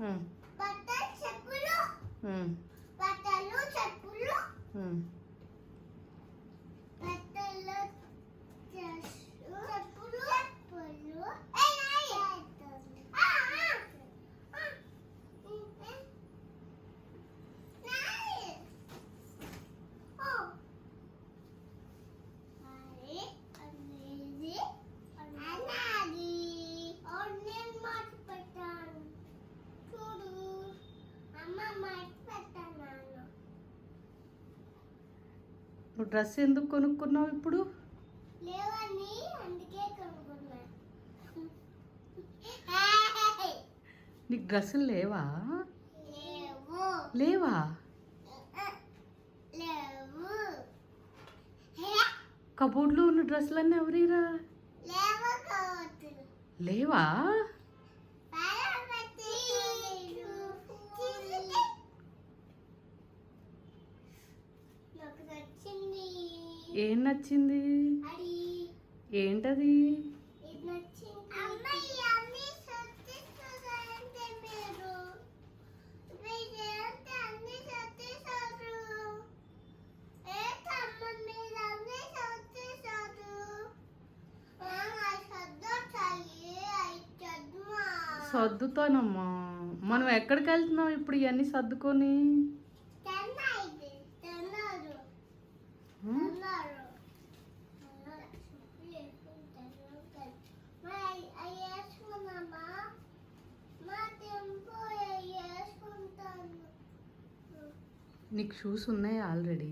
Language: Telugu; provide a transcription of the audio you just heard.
ఉమ్, బట్టలు చెప్పులు ఉమ్, బట్టలు చెప్పులు నువ్వు డ్రెస్ ఎందుకు కొనుక్కున్నావు ఇప్పుడు? నీకు డ్రెస్సులు లేవా? లేవు. లేవా? లేవు. కబోర్డ్లో ఉన్న డ్రెస్సులన్నీ ఎవరిరా? లేవు? సత్తిస్తారు సర్దొచ్చాయి అయితమ్మా సర్దుతానమ్మా మనం ఎక్కడికి వెళ్తున్నాం ఇప్పుడు ఇవన్నీ సర్దుకొని? నీకు షూస్ ఉన్నాయి ఆల్రెడీ